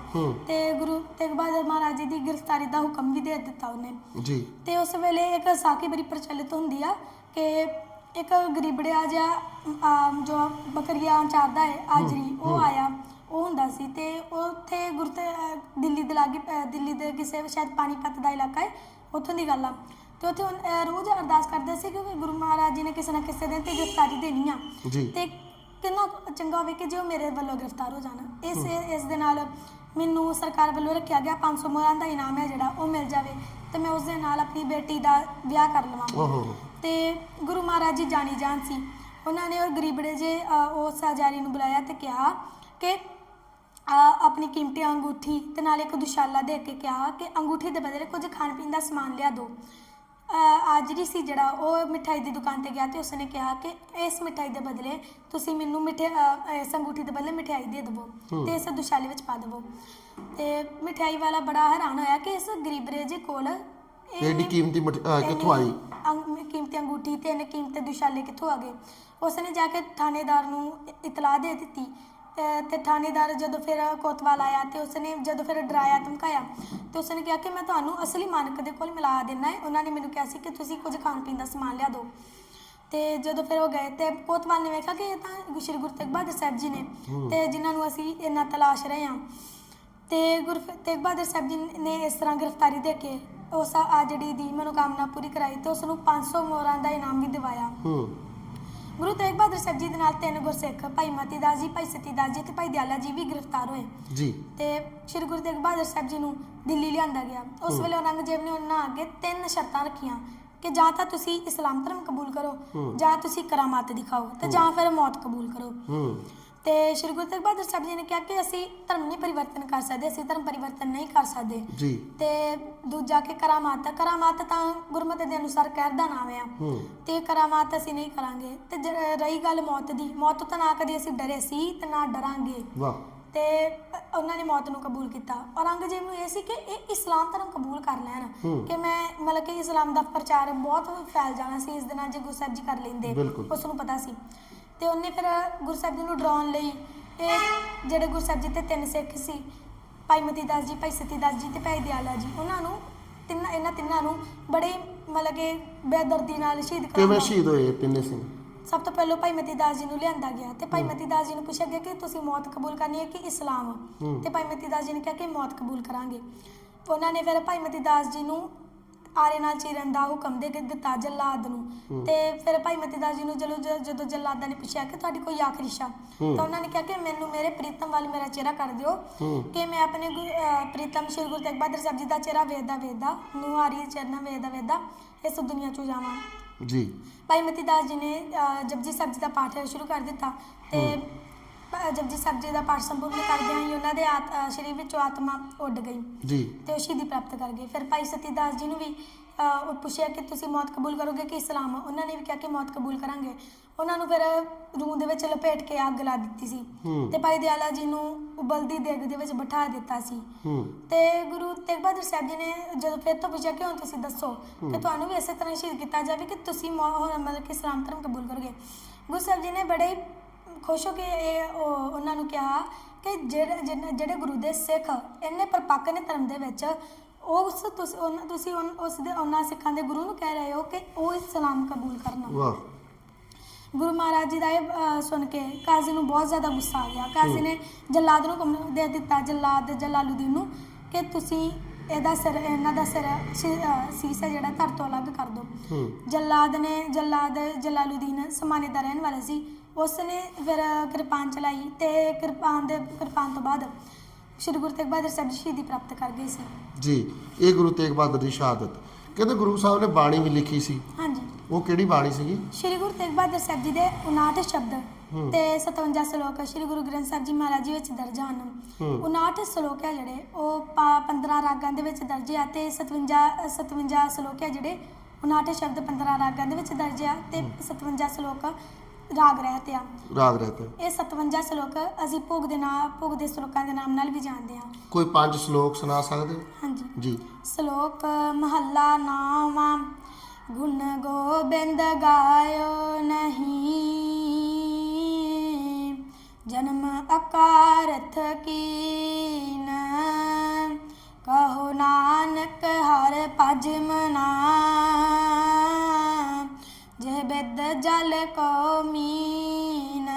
ਤੇ ਗੁਰੂ ਤੇਗ ਬਹਾਦਰ ਮਹਾਰਾਜ ਜੀ ਦੀ ਗ੍ਰਿਫਤਾਰੀ ਦਾ ਹੁਕਮ ਵੀ ਦੇ ਦਿੱਤਾ ਉਹਨੇ। ਜੀ। ਤੇ ਉਸ ਵੇਲੇ ਇੱਕ ਸਾਖੀ ਬੜੀ ਪ੍ਰਚਲਿਤ ਹੁੰਦੀ ਆ ਕਿ ਇੱਕ ਗਰੀਬੜਿਆ ਜਿਹਾ ਜੋ ਬੱਕਰੀਆਂ ਚਾਰਦਾ ਹੈ ਆਜਰੀ ਉਹ ਆਇਆ। ਉਹ ਹੁੰਦਾ ਸੀ ਤੇ ਉੱਥੇ ਗੁਰੂ ਤੇ ਦਿੱਲੀ ਦੇ ਲਾਗੇ ਦਿੱਲੀ ਦੇ ਕਿਸੇ ਸ਼ਾਇਦ ਪਾਣੀਪਤ ਦਾ ਇਲਾਕਾ ਹੈ ਉੱਥੋਂ ਦੀ ਗੱਲ ਆ। ਤੇ ਉੱਥੇ ਉਹ, ਰੋਜ਼ ਅਰਦਾਸ ਕਰਦੇ ਸੀ ਕਿ ਗੁਰੂ ਮਹਾਰਾਜ ਜੀ ਨੇ ਕਿਸੇ ਨਾ ਕਿਸੇ ਦਿਨ ਤੇ ਗ੍ਰਿਫਤਾਰੀ ਦੇਣੀ ਆ। ਜੀ। ਤੇ ਕਿੰਨਾ ਕੁ ਚੰਗਾ ਹੋਵੇ ਕਿ ਜੇ ਉਹ ਮੇਰੇ ਵੱਲੋਂ ਗ੍ਰਿਫਤਾਰ ਹੋ ਜਾਣ। ਇਸ ਇਸ ਦੇ ਨਾਲ ਮੈਨੂੰ ਸਰਕਾਰ ਵੱਲੋਂ ਰੱਖਿਆ ਗਿਆ 500 ਮੋਹਰਾਂ ਦਾ ਇਨਾਮ ਹੈ ਜਿਹੜਾ ਉਹ ਮਿਲ ਜਾਵੇ। ਤੇ ਮੈਂ ਉਸ ਦੇ ਨਾਲ ਆਪਣੀ ਬੇਟੀ ਦਾ ਵਿਆਹ ਕਰ ਲਵਾਂ ਓਹੋ। ਤੇ ਗੁਰੂ ਮਹਾਰਾਜ ਜੀ ਜਾਣੀ ਜਾਣ ਸੀ। ਉਹਨਾਂ ਨੇ ਉਹ ਗਰੀਬੜੇ ਜੇ ਅ, ਉਸ ਆਜਾਰੀ ਨੂੰ ਬੁਲਾਇਆ ਤੇ ਕਿਹਾ ਕਿ ਅ, ਆਪਣੀ ਕੀਮਤੀ ਅੰਗੂਠੀ ਤੇ ਨਾਲ ਇੱਕ ਦੁਸ਼ਾਲਾ ਦੇ ਕੇ ਕਿਹਾ ਕਿ ਅੰਗੂਠੀ ਦੇ ਬਦਲੇ ਕੁਝ ਖਾਣ ਪੀਣ ਦਾ ਸਮਾਨ ਲਿਆ ਦਿਓ। ਅ, ਆਜਰੀ ਸੀ ਜਿਹੜਾ ਉਹ ਮਿਠਾਈ ਦੀ ਦੁਕਾਨ ਤੇ ਗਿਆ ਤੇ ਉਸਨੇ ਕਿਹਾ ਕਿ ਇਸ ਮਿਠਾਈ ਦੇ ਬਦਲੇ ਤੁਸੀਂ ਮੈਨੂੰ ਮਿਠੇ ਅ, ਇਸ ਅੰਗੂਠੀ ਦੇ ਬਦਲੇ ਮਿਠਾਈ ਦੇ ਦਿਵੋ ਤੇ ਇਸ ਦੁਸ਼ਾਲੇ ਵਿੱਚ ਪਾ ਦਿਵੋ। ਤੇ ਮਿਠਾਈ ਵਾਲਾ ਬੜਾ ਹੈਰਾਨ ਹੋਇਆ ਕਿ ਇਸ ਗਰੀਬਰੇ ਜੇ ਕੋਲ ਇਹ- ਐਡੀ ਕੀਮਤੀ ਮਠ- ਅਹ, ਕਿੱਥੋਂ ਆਈ? ਅੰਗ- ਕੀਮਤੀ ਅੰਗੂਠੀ ਤੇ ਇਹਨੇ ਕੀਮਤੀ ਦੁਸ਼ਾਲੇ ਕਿੱਥੋਂ ਆ ਗਏ? ਉਸਨੇ ਜਾ ਕੇ ਥਾਣੇਦਾਰ ਨੂੰ ਇਤਲਾਹ ਦੇ ਦਿੱਤੀ ਅਹ ਤੇ ਥਾਣੇਦਾਰ ਜਦੋਂ ਫਿਰ ਕੋਤਵਾਲ ਆਇਆ ਤੇ ਉਸਨੇ ਜਦੋਂ ਫਿਰ ਡਰਾਇਆ ਧਮਕਾਇਆ ਤੇ ਉਸਨੇ ਕਿਹਾ ਕਿ ਮੈਂ ਤੁਹਾਨੂੰ ਅਸਲੀ ਮਾਨਕ ਦੇ ਕੋਲ ਮਿਲਾ ਦੇਣਾ ਹੈ। ਉਹਨਾਂ ਨੇ ਮੈਨੂੰ ਕਿਹਾ ਸੀ ਕਿ ਤੁਸੀਂ ਕੁਝ ਖਾਣ ਪੀਣ ਦਾ ਸਮਾਨ ਲਿਆ ਦਿਓ। ਤੇ ਜਦੋਂ ਫਿਰ ਉਹ ਗਏ ਤੇ ਕੋਤਵਾਲ ਨੇ ਵੇਖਿਆ ਕਿ ਇਹ ਤਾਂ ਸ਼੍ਰੀ ਗੁਰੂ ਤੇਗ ਬਹਾਦਰ ਸਾਹਿਬ ਜੀ ਨੇ ਤੇ ਜਿਨ੍ਹਾਂ ਨੂੰ ਅਸੀਂ ਇੰਨਾ ਤਲਾਸ਼ ਰਹੇ ਹਾਂ। ਤੇ ਗੁਰੂ ਤੇਗ ਬਹਾਦਰ ਸਾਹਿਬ ਜੀ ਨੇ ਇਸ ਤਰ੍ਹਾਂ ਗ੍ਰਿਫਤਾਰੀ ਦੇ ਕੇ ਉਸ ਆ ਜਿਹੜੀ ਦੀ ਮਨੋਕਾਮਨਾ ਪੂਰੀ ਕਰਾਈ ਤੇ ਉਸ ਨੂੰ 500 ਮੋਹਰਾਂ ਦਾ ਇਨਾਮ ਵੀ ਦਿਵਾਇਆ। ਹੂੰ। ਗੁਰੂ ਤੇਗ ਬਹਾਦਰ ਸਾਹਿਬ ਜੀ ਦੇ ਨਾਲ ਤਿੰਨ ਗੁਰਸਿੱਖ ਭਾਈ ਮਤੀ ਦਾਸ ਜੀ ਭਾਈ ਸਤੀ ਦਾਸ ਜੀ ਤੇ ਭਾਈ ਦਿਆਲਾ ਜੀ ਵੀ ਗ੍ਰਿਫਤਾਰ ਹੋਏ। ਜੀ। ਤੇ ਸ੍ਰੀ ਗੁਰੂ ਤੇਗ ਬਹਾਦਰ ਸਾਹਿਬ ਜੀ ਨੂੰ ਦਿੱਲੀ ਲਿਆਂਦਾ ਗਿਆ। ਉਸ ਵੇਲੇ ਔਰੰਗਜ਼ੇਬ ਨੇ ਉਹਨਾਂ ਅੱਗੇ ਤਿੰਨ ਸ਼ਰਤਾਂ ਰੱਖੀਆਂ ਕਿ ਜਾਂ ਤਾਂ ਤੁਸੀਂ ਇਸਲਾਮ ਧਰਮ ਕਬੂਲ ਕਰੋ ਜਾਂ ਤੁਸੀਂ ਕਰਾਮਾਤ ਦਿਖਾਓ ਤੇ ਜਾਂ ਫਿਰ ਮੌਤ ਕਬੂਲ ਕਰੋ। ਹੂੰ। ਤੇ ਸ੍ਰੀ ਗੁਰੂ ਤੇਗ ਬਹਾਦਰ ਸਾਹਿਬ ਜੀ ਨੇ ਕਿਹਾ ਕਿ ਅਸੀਂ ਧਰਮ ਨਹੀਂ ਪਰਿਵਰਤਨ ਕਰ ਸਕਦੇ ਅਸੀਂ ਧਰਮ ਪਰਿਵਰਤਨ ਨਹੀਂ ਕਰ ਸਕਦੇ। ਜੀ। ਤੇ ਦੂਜਾ ਕਿ ਕਰਾਮਾਤ ਕਰਾਮਾਤ ਤਾਂ ਗੁਰਮਤਿ ਦੇ ਅਨੁਸਾਰ ਕਹਿਰ ਦਾ ਨਾਮ ਆ। ਹੂੰ। ਤੇ ਕਰਾਮਾਤ ਅਸੀਂ ਨਹੀਂ ਕਰਾਂਗੇ। ਤੇ ਜ- ਰਹੀ ਗੱਲ ਮੌਤ ਦੀ ਮੌਤ ਤੋਂ ਨਾ ਕਦੀ ਅਸੀਂ ਡਰੇ ਸੀ ਤੇ ਨਾ ਡਰਾਂਗੇ। ਵਾਹ। ਤੇ ਅ- ਉਹਨਾਂ ਨੇ ਮੌਤ ਨੂੰ ਕਬੂਲ ਕੀਤਾ। ਔਰੰਗਜ਼ੇਬ ਨੂੰ ਇਹ ਸੀ ਕਿ ਇਹ ਇਸਲਾਮ ਧਰਮ ਕਬੂਲ ਕਰ ਲੈਣ। ਹੂੰ। ਕਿ ਮੈਂ ਮਤਲਬ ਕਿ ਇਸਲਾਮ ਦਾ ਪ੍ਰਚਾਰ ਬਹੁਤ ਫੈਲ ਜਾਣਾ ਸੀ ਇਸ ਦੇ ਨਾਲ ਜੇ ਗੁਰੂ ਸਾਹਿਬ ਜੀ ਕਰ ਲੈਂਦੇ। ਬਿਲਕੁਲ। ਉਸ ਨੂੰ ਪਤਾ ਸੀ। ਤੇ ਉਹਨੇ ਫਿਰ ਗੁਰੂ ਸਾਹਿਬ ਜੀ ਨੂੰ ਡਰਾਉਣ ਲਈ ਇਹ ਜਿਹੜੇ ਗੁਰੂ ਸਾਹਿਬ ਜੀ ਤੇ ਤਿੰਨ ਸਿੱਖ ਸੀ ਭਾਈ ਮਤੀ ਦਾਸ ਜੀ ਭਾਈ ਸਤੀ ਦਾਸ ਜੀ ਤੇ ਭਾਈ ਦਿਆਲਾ ਜੀ ਉਹਨਾਂ ਨੂੰ ਤਿੰਨਾਂ ਇਹਨਾਂ ਤਿੰਨਾਂ ਨੂੰ ਬੜੇ ਮਤਲਬ ਕਿ ਬੇਦਰਦੀ ਨਾਲ ਸ਼ਹੀਦ ਕਿਵੇਂ ਕਰਾਉਣਾ ਸ਼ਹੀਦ ਹੋਏ ਤਿੰਨੇ ਸਿੰਘ? ਸਭ ਤੋਂ ਪਹਿਲਾਂ ਭਾਈ ਮਤੀ ਦਾਸ ਜੀ ਨੂੰ ਲਿਆਂਦਾ ਗਿਆ ਤੇ ਭਾਈ ਮਤੀ ਦਾਸ ਜੀ ਨੂੰ ਪੁੱਛਿਆ ਗਿਆ ਕਿ ਤੁਸੀਂ ਮੌਤ ਕਬੂਲ ਕਰਨੀ ਹੈ ਕਿ ਇਸਲਾਮ? ਹੂੰ। ਤੇ ਭਾਈ ਮਤੀ ਦਾਸ ਜੀ ਨੇ ਕਿਹਾ ਕਿ ਮੌਤ ਕਬੂਲ ਕਰਾਂਗੇ। ਉਹਨਾਂ ਨੇ ਫਿਰ ਭਾਈ ਮਤੀ ਦਾਸ ਜੀ ਨੂੰ ਆਰੇ ਨਾਲ ਚੀਰਨ ਦਾ ਹੁਕਮ ਦੇ ਕੇ ਦਿੱਤਾ ਜੱਲਾਦ ਨੂੰ। ਤੇ ਫਿਰ ਭਾਈ ਮਤੀ ਦਾਸ ਜੀ ਨੂੰ ਜਦੋਂ ਜਦੋਂ ਜੱਲਾਦਾਂ ਨੇ ਪੁੱਛਿਆ ਕਿ ਤੁਹਾਡੀ ਕੋਈ ਆਖਰੀ ਹੂੰ। ਤਾਂ ਉਹਨਾਂ ਨੇ ਕਿਹਾ ਕਿ ਮੈਨੂੰ ਮੇਰੇ ਪ੍ਰੀਤਮ ਵੱਲ ਮੇਰਾ ਚਿਹਰਾ ਕਰ ਦਿਓ। ਕਿ ਮੈਂ ਆਪਣੇ ਪ੍ਰੀਤਮ ਸ਼੍ਰੀ ਗੁਰੂ ਤੇਗ ਬਹਾਦਰ ਸਾਹਿਬ ਜੀ ਦਾ ਚਿਹਰਾ ਵੇਖਦਾ ਵੇਖਦਾ ਨੂਹਾਰੀ ਚਰਨਾ ਵੇਖਦਾ ਵੇਖਦਾ ਇਸ ਦੁਨੀਆ ਚੋਂ ਜਾਵਾਂ। ਜੀ। ਭਾਈ ਮਤੀ ਦਾਸ ਜੀ ਨੇ ਜਪਜੀ ਸਾਹਿਬ ਜੀ ਦਾ ਪਾਠ ਸ਼ੁਰੂ ਕਰ ਦਿੱਤਾ। ਤੇ ਜਪਜੀ ਸਾਹਿਬ ਜੀ ਦਾ ਪਾਠ ਸੰਪੂਰਨ ਕਰਦਿਆਂ ਹੀ ਉਹਨਾਂ ਦੇ ਆਤ- ਸਰੀਰ ਵਿੱਚੋਂ ਆਤਮਾ ਉੱਡ ਗਈ। ਜੀ। ਤੇ ਉਹ ਸ਼ਹੀਦੀ ਪ੍ਰਾਪਤ ਕਰ ਗਏ। ਫਿਰ ਭਾਈ ਸਤੀ ਦਾਸ ਜੀ ਨੂੰ ਵੀ ਉਹ ਪੁੱਛਿਆ ਕਿ ਤੁਸੀਂ ਮੌਤ ਕਬੂਲ ਕਰੋਗੇ ਕਿ ਇਸਲਾਮ? ਉਹਨਾਂ ਨੇ ਵੀ ਕਿਹਾ ਕਿ ਮੌਤ ਕਬੂਲ ਕਰਾਂਗੇ। ਉਹਨਾਂ ਨੂੰ ਫਿਰ ਰੂਹ ਦੇ ਵਿੱਚ ਲਪੇਟ ਕੇ ਅੱਗ ਲਾ ਦਿੱਤੀ ਸੀ। ਤੇ ਭਾਈ ਦਿਆਲਾ ਜੀ ਨੂੰ ਉਬਲਦੀ ਦੇਗ ਦੇ ਵਿੱਚ ਬਿਠਾ ਦਿੱਤਾ ਸੀ। ਹੂੰ। ਤੇ ਗੁਰੂ ਤੇਗ ਬਹਾਦਰ ਸਾਹਿਬ ਜੀ ਨੇ ਜਦੋਂ ਫਿਰ ਤੋਂ ਪੁੱਛਿਆ ਕਿ ਹੁਣ ਤੁਸੀਂ ਦੱਸੋ ਕਿ ਤੁਹਾਨੂੰ ਵੀ ਇਸੇ ਤਰ੍ਹਾਂ ਸ਼ਹੀਦ ਕੀਤਾ ਜਾਵੇ ਕਿ ਤੁਸੀਂ ਮੌ- ਹੁਣ ਮਤਲਬ ਕਿ ਇਸਲਾਮ ਧਰਮ ਕਬੂਲ ਕਰੋਗੇ? ਗੁਰੂ ਸਾਹਿਬ ਜੀ ਨੇ ਬੜੇ ਹੀ ਖੁਸ਼ ਹੋ ਕੇ ਇਹ ਉਹ ਉਹਨਾਂ ਨੂੰ ਕਿਹਾ ਕਿ ਜਿਹੜੇ ਜਿਹੜੇ ਗੁਰੂ ਦੇ ਸਿੱਖ ਇੰਨੇ ਪਰਪੱਕ ਨੇ ਧਰਮ ਦੇ ਵਿੱਚ ਉਸ ਤੁਸੀਂ ਉਹਨਾਂ- ਤੁਸੀਂ ਉਨ- ਉਸ ਦੇ ਉਹਨਾਂ ਸਿੱਖਾਂ ਦੇ ਗੁਰੂ ਨੂੰ ਕਹਿ ਰਹੇ ਹੋ ਕਿ ਉਹ ਇਸਲਾਮ ਕਬੂਲ ਕਰਨਾ ਵਾਹ। ਗੁਰੂ ਮਹਾਰਾਜ ਜੀ ਦਾ ਇਹ ਅ, ਸੁਣ ਕੇ ਕਾਜ਼ੀ ਨੂੰ ਬਹੁਤ ਜ਼ਿਆਦਾ ਗੁੱਸਾ ਆ ਗਿਆ। ਕਾਜ਼ੀ ਨੇ ਜੱਲਾਦ ਨੂੰ ਹੁਕਮ ਦੇ ਦਿੱਤਾ ਜੱਲਾਦ ਜਲਾਲੂਦੀਨ ਨੂੰ ਕਿ ਤੁਸੀਂ ਇਹਦਾ ਸਿਰ ਇਹਨਾਂ ਦਾ ਸਿਰ ਸੀ- ਅ, ਸੀਸ ਹੈ ਜਿਹੜਾ ਧਰ ਤੋਂ ਅਲੱਗ ਕਰ ਦਿਓ। ਹੂੰ। ਜੱਲਾਦ ਨੇ ਜੱਲਾਦ ਜਲਾਲੂਦੀਨ ਸਮਾਨੇ ਦਾ ਰਹਿਣ ਵਾਲਾ ਸੀ। ਉਸ ਨੇ ਫਿਰ ਕਿਰਪਾਨ ਚਲਾਈ ਤੇ ਕਿਰਪਾਨ ਦੇ ਕਿਰਪਾਨ ਤੋਂ ਬਾਅਦ ਸ਼੍ਰੀ ਗੁਰੂ ਤੇਗ ਬਹਾਦਰ ਸਾਹਿਬ ਜੀ ਸ਼ਹੀਦੀ ਪ੍ਰਾਪਤ ਕਰ ਗਏ ਸੀ। ਜੀ ਇਹ ਗੁਰੂ ਤੇਗ ਬਹਾਦਰ ਦੀ ਸ਼ਹਾਦਤ। ਕਹਿੰਦੇ ਗੁਰੂ ਸਾਹਿਬ ਨੇ ਬਾਣੀ ਵੀ ਲਿਖੀ ਸੀ। ਹਾਂਜੀ। ਉਹ ਕਿਹੜੀ ਬਾਣੀ ਸੀਗੀ? ਸ਼੍ਰੀ ਗੁਰੂ ਤੇਗ ਬਹਾਦਰ ਸਾਹਿਬ ਜੀ ਦੇ 59 ਸ਼ਬਦ ਹੂੰ। ਤੇ 57 ਸ਼ਲੋਕ ਸ਼੍ਰੀ ਗੁਰੂ ਗ੍ਰੰਥ ਸਾਹਿਬ ਜੀ ਮਹਾਰਾਜ ਜੀ ਵਿੱਚ ਦਰਜ ਹਨ। ਹੂੰ। 59 ਸ਼ਲੋਕ ਹੈ ਜਿਹੜੇ ਉਹ ਪਾ- 15 ਰਾਗਾਂ ਦੇ ਵਿੱਚ ਦਰਜ ਆ ਤੇ 57 57 ਸ਼ਲੋਕ ਹੈ ਜਿਹੜੇ 59 ਸ਼ਬਦ 15 ਰਾਗਾਂ ਦੇ ਵਿੱਚ ਦਰਜ ਆ ਤੇ 57 ਸ਼ਲੋਕ ਰਾਗ ਰਹਿਤ ਆ। ਰਾਗ ਰਹਤੇ ਇਹ 57 ਸ਼ਲੋਕ ਅਸੀਂ ਭੋਗ ਦੇ ਨਾਮ ਭੋਗ ਦੇ ਸ਼ਲੋਕਾਂ ਦੇ ਨਾਮ ਨਾਲ ਵੀ ਜਾਣਦੇ ਹਾਂ ਕੋਈ ਪੰਜ ਸ਼ਲੋਕ ਸੁਣਾ ਸਕਦੇ? ਹੋ? ਹਾਂਜੀ। ਜੀ। ਸ਼ਲੋਕ ਮਹੱਲਾ ਨਾਵਾਂ ਗੁਣ ਗੋਬਿੰਦ ਗਾਇਓ ਨਹੀਂ। ਜਨਮ ਅਕਾਰਥ ਕੀਨ। ਕਹੋ ਨਾਨਕ ਹਰ ਭਜ ਮਨਾ ਬਿਦ ਜਲ ਕੋ ਮੀਨ।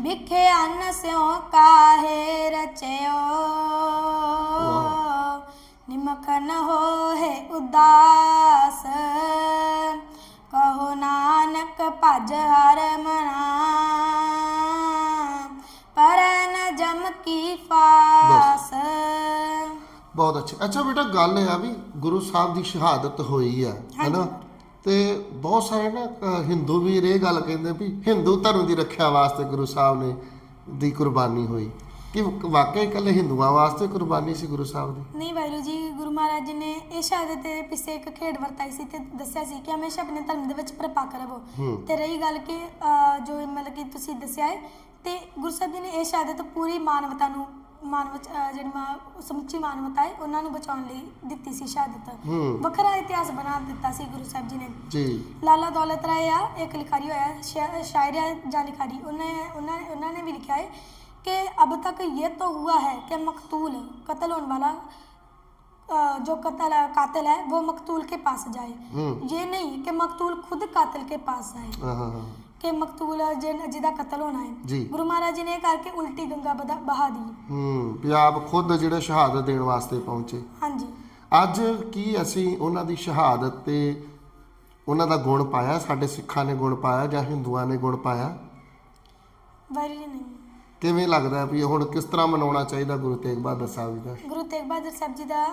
ਵਿਖੇ ਅੰਨ ਸਿਉ ਕਾਹੇ ਰਚਿਓ। ਨਿਮਕ ਨ ਹੋਏ ਉਦਾਸ। ਕਹੋ ਨਾਨਕ ਭਜ ਹਰ ਮਨਾ। ਪਰ ਨ ਜਮ ਕੀ ਫਾਸ। ਬਹੁਤ ਅੱਛਾ। ਅੱਛਾ ਬੇਟਾ ਗੱਲ ਆ ਵੀ ਗੁਰੂ ਸਾਹਿਬ ਦੀ ਸ਼ਹਾਦਤ ਹੋਈ ਆ ਹੈਨਾ? ਤੇ ਬਹੁਤ ਸਾਰੇ ਨਾ ਅ, ਹਿੰਦੂ ਵੀਰ ਇਹ ਗੱਲ ਕਹਿੰਦੇ ਵੀ ਹਿੰਦੂ ਧਰਮ ਦੀ ਰੱਖਿਆ ਵਾਸਤੇ ਗੁਰੂ ਸਾਹਿਬ ਨੇ ਦੀ ਕੁਰਬਾਨੀ ਹੋਈ। ਕਿ ਵਾਕਈ ਇਕੱਲੇ ਹਿੰਦੂਆਂ ਵਾਸਤੇ ਕੁਰਬਾਨੀ ਸੀ ਗੁਰੂ ਸਾਹਿਬ ਦੀ? ਨਹੀਂ ਵਾਹਿਗੁਰੂ ਜੀ ਗੁਰੂ ਮਹਾਰਾਜ ਜੀ ਨੇ ਇਹ ਸ਼ਹਾਦਤ ਦੇ ਪਿੱਛੇ ਇੱਕ ਖੇਡ ਵਰਤਾਈ ਸੀ ਤੇ ਦੱਸਿਆ ਸੀ ਕਿ ਹਮੇਸ਼ਾ ਆਪਣੇ ਧਰਮ ਦੇ ਵਿੱਚ ਪ੍ਰਪੱਕ ਰਹੋ ਹੂੰ। ਤੇ ਰਹੀ ਗੱਲ ਕਿ ਅਹ, ਜੋ ਮਤਲਬ ਕਿ ਤੁਸੀਂ ਦੱਸਿਆ ਹੈ ਤੇ ਗੁਰੂ ਸਾਹਿਬ ਜੀ ਨੇ ਇਹ ਸ਼ਹਾਦਤ ਪੂਰੀ ਮਾਨਵਤਾ ਨੂੰ ਮਾਨਵ ਅਹ, ਜਿਹੜੀ ਮਾ- ਸਮੁੱਚੀ ਮਾਨਵਤਾ ਹੈ ਉਹਨਾਂ ਨੂੰ ਬਚਾਉਣ ਲਈ ਦਿੱਤੀ ਸੀ ਸ਼ਹਾਦਤ ਹੂੰ ਵੱਖਰਾ ਇਤਿਹਾਸ ਬਣਾ ਦਿੱਤਾ ਸੀ ਗੁਰੂ ਸਾਹਿਬ ਜੀ ਨੇ ਜੀ ਲਾਲਾ ਦੌਲਤ ਰਾਏ ਆ ਇੱਕ ਲਿਖਾਰੀ ਹੋਇਆ ਸ਼ਾ- ਸ਼ਾਇਰ ਹੈ ਜਾਂ ਲਿਖਾਰੀ ਉਹਨੇ ਉਹਨਾਂ ਉਹਨਾਂ ਨੇ ਵੀ ਲਿਖा है कि अब तक ये तो हुआ है कि मकतूल कत्ल होने वाला अ, जो कत्ल कातिल है वो मकतूल के पास जाए ਹੂੰ ये नहीं कि मकतूल खुद कातिल के पास आए ਹਾਂ ਹਾਂ ਹਾਂ ਕਿ ਮਕਤੂਲ ਜਿਨ- ਜਿਹਦਾ ਕਤਲ ਹੋਣਾ ਹੈ। ਗੁਰੂ ਮਹਾਰਾਜ ਜੀ ਨੇ ਕਰਕੇ ਉਲਟੀ ਗੰਗਾ ਬਹਾ ਦੀ ਹੂੰ ਵੀ ਖੁਦ ਜਿਹੜੇ ਸ਼ਹਾਦਤ ਦੇਣ ਵਾਸਤੇ ਪਹੁੰਚੇ। ਹਾਂਜੀ। ਅੱਜ ਕੀ ਅਸੀਂ ਉਹਨਾਂ ਦੀ ਸ਼ਹਾਦਤ ਤੇ ਉਹਨਾਂ ਦਾ ਗੁਣ ਪਾਇਆ? ਸਾਡੇ ਸਿੱਖਾਂ ਨੇ ਗੁਣ ਪਾਇਆ ਜਾਂ ਹਿੰਦੂਆਂ ਨੇ ਗੁਣ ਪਾਇਆ? ਵੈਰੀ ਨਹੀਂ। ਕਿਵੇਂ ਲੱਗਦਾ ਵੀ ਹੁਣ ਕਿਸ ਤਰ੍ਹਾਂ ਮਨਾਉਣਾ ਚਾਹੀਦਾ ਗੁਰੂ ਤੇਗ ਬਹਾਦਰ ਸਾਹਿਬ ਜੀ ਦਾ? ਗੁਰੂ ਤੇਗ ਬਹਾਦਰ ਸਾਹਿਬ ਜੀ ਦਾ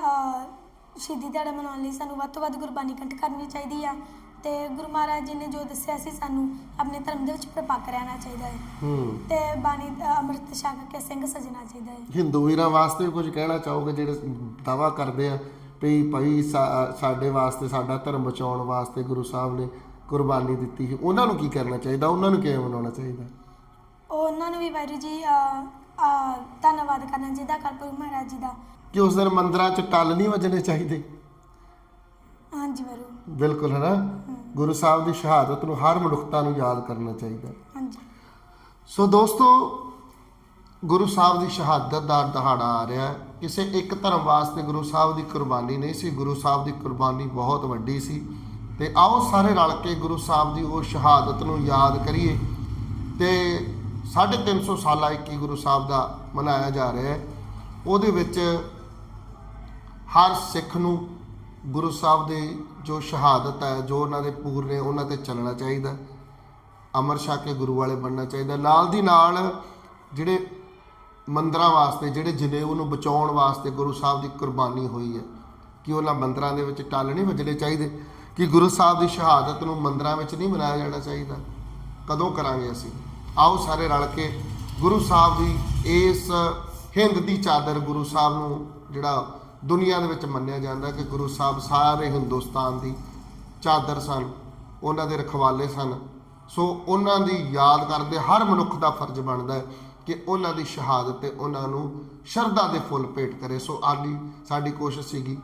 ਸ਼ਹੀਦੀ ਦਿਹਾੜਾ ਮਨਾਉਣ ਲਈ ਸਾਨੂੰ ਵੱਧ ਤੋਂ ਵੱਧ ਗੁਰਬਾਣੀ ਕੰਠ ਕਰਨੀ ਚਾਹੀਦੀ ਆ। ਤੇ ਗੁਰੂ ਮਹਾਰਾਜ ਜੀ ਨੇ ਜੋ ਦੱਸਿਆ ਸੀ ਸਾਨੂੰ ਆਪਣੇ ਧਰਮ ਦੇ ਵਿੱਚ ਪ੍ਰਪੱਕ ਰਹਿਣਾ ਚਾਹੀਦਾ ਹੈ। ਹੂੰ। ਤੇ ਬਾਣੀ ਦਾ ਅੰਮ੍ਰਿਤ ਛਕ ਕੇ ਸਿੰਘ ਸਜਣਾ ਚਾਹੀਦਾ ਹੈ। ਹਿੰਦੂ ਵੀਰਾਂ ਵਾਸਤੇ ਵੀ ਕੁਝ ਕਹਿਣਾ ਚਾਹੋਗੇ ਜਿਹੜੇ ਦਾਵਾ ਕਰਦੇ ਆ ਵੀ ਭਾਈ ਸਾ- ਸਾਡੇ ਵਾਸਤੇ ਸਾਡਾ ਧਰਮ ਬਚਾਉਣ ਵਾਸਤੇ ਗੁਰੂ ਸਾਹਿਬ ਨੇ ਕੁਰਬਾਨੀ ਦਿੱਤੀ ਸੀ ਉਹਨਾਂ ਨੂੰ ਕੀ ਕਰਨਾ ਚਾਹੀਦਾ? ਉਹਨਾਂ ਨੂੰ ਕਿਵੇਂ ਮਨਾਉਣਾ ਚਾਹੀਦਾ? ਉਹ ਉਹਨਾਂ ਨੂੰ ਵੀ ਵਾਹਿਗੁਰੂ ਜੀ ਅਹ, ਅਹ, ਧੰਨਵਾਦ ਕਰਨਾ ਚਾਹੀਦਾ ਕਲਪੁਰ ਮਹਾਰਾਜ ਜੀ ਦਾ। ਕਿ ਉਸ ਦਿਨ ਮੰਦਰਾਂ 'ਚ ਟੱਲ ਨਹੀਂ ਵੱਜਣੇ ਚਾਹੀਦੇ? ਹਾਂਜੀ ਵਾਹਿਗੁਰੂ ਬਿਲਕੁਲ ਹੈ। ਨਾ ਗੁਰੂ ਸਾਹਿਬ ਦੀ ਸ਼ਹਾਦਤ ਨੂੰ ਹਰ ਮਨੁੱਖਤਾ ਨੂੰ ਯਾਦ ਕਰਨਾ ਚਾਹੀਦਾ। ਹਾਂਜੀ। ਸੋ ਦੋਸਤੋ ਗੁਰੂ ਸਾਹਿਬ ਦੀ ਸ਼ਹਾਦਤ ਦਾ ਦਿਹਾੜਾ ਆ ਰਿਹਾ ਹੈ। ਕਿਸੇ ਇੱਕ ਧਰਮ ਵਾਸਤੇ ਗੁਰੂ ਸਾਹਿਬ ਦੀ ਕੁਰਬਾਨੀ ਨਹੀਂ ਸੀ। ਗੁਰੂ ਸਾਹਿਬ ਦੀ ਕੁਰਬਾਨੀ ਬਹੁਤ ਵੱਡੀ ਸੀ। ਤੇ ਆਓ ਸਾਰੇ ਰਲ ਕੇ ਗੁਰੂ ਸਾਹਿਬ ਦੀ ਉਹ ਸ਼ਹਾਦਤ ਨੂੰ ਯਾਦ ਕਰੀਏ। ਤੇ 350 ਸਾਲਾ 21 ਗੁਰੂ ਸਾਹਿਬ ਦਾ ਮਨਾਇਆ ਜਾ ਰਿਹਾ ਹੈ। ਉਹਦੇ ਵਿੱਚ ਹਰ ਸਿੱਖ ਨੂੰ ਗੁਰੂ ਸਾਹਿਬ ਦੇ ਜੋ ਸ਼ਹਾਦਤ ਹੈ, ਜੋ ਉਹਨਾਂ ਦੇ ਪੂਰ ਨੇ, ਉਹਨਾਂ ਤੇ ਚੱਲਣਾ ਚਾਹੀਦਾ ਅਮਰ ਛਕ ਕੇ ਗੁਰੂ ਵਾਲੇ ਬਣਨਾ ਚਾਹੀਦਾ ਨਾਲ ਦੀ ਨਾਲ ਜਿਹੜੇ ਮੰਦਰਾਂ ਵਾਸਤੇ, ਜਿਹੜੇ ਜਨੇਊ ਨੂੰ ਬਚਾਉਣ ਵਾਸਤੇ ਗੁਰੂ ਸਾਹਿਬ ਦੀ ਕੁਰਬਾਨੀ ਹੋਈ ਹੈ, ਕਿ ਉਹਨਾਂ ਮੰਦਰਾਂ ਦੇ ਵਿੱਚ ਟੱਲ ਨਹੀਂ ਵੱਜਣੇ ਚਾਹੀਦੇ, ਕਿ ਗੁਰੂ ਸਾਹਿਬ ਦੀ ਸ਼ਹਾਦਤ ਨੂੰ ਮੰਦਰਾਂ ਵਿੱਚ ਨਹੀਂ ਮਨਾਇਆ ਜਾਣਾ ਚਾਹੀਦਾ। ਕਦੋਂ ਕਰਾਂਗੇ ਅਸੀਂ? ਆਓ ਸਾਰੇ ਰਲ ਕੇ ਗੁਰੂ ਸਾਹਿਬ ਦੀ ਇਸ ਹਿੰਦ ਦੀ ਚਾਦਰ ਗੁਰੂ ਸਾਹਿਬ ਨੂੰ ਜਿਹੜਾ ਦੁਨੀਆ ਦੇ ਵਿੱਚ ਮੰਨਿਆ ਜਾਂਦਾ ਕਿ ਗੁਰੂ ਸਾਹਿਬ ਸਾਰੇ ਹਿੰਦੁਸਤਾਨ ਦੀ ਚਾਦਰ ਸਨ, ਉਹਨਾਂ ਦੇ ਰਖਵਾਲੇ ਸਨ। ਸੋ ਉਹਨਾਂ ਦੀ ਯਾਦ ਕਰਦੇ ਹਰ ਮਨੁੱਖ ਦਾ ਫਰਜ਼ ਬਣਦਾ ਹੈ ਕਿ ਉਹਨਾਂ ਦੀ ਸ਼ਹਾਦਤ ਤੇ ਉਹਨਾਂ ਨੂੰ ਸ਼ਰਧਾ ਦੇ ਫੁੱਲ ਭੇਟ ਕਰੇ। ਸੋ ਆਲੀ ਸਾਡੀ ਕੋਸ਼ਿਸ਼ ਸੀਗੀ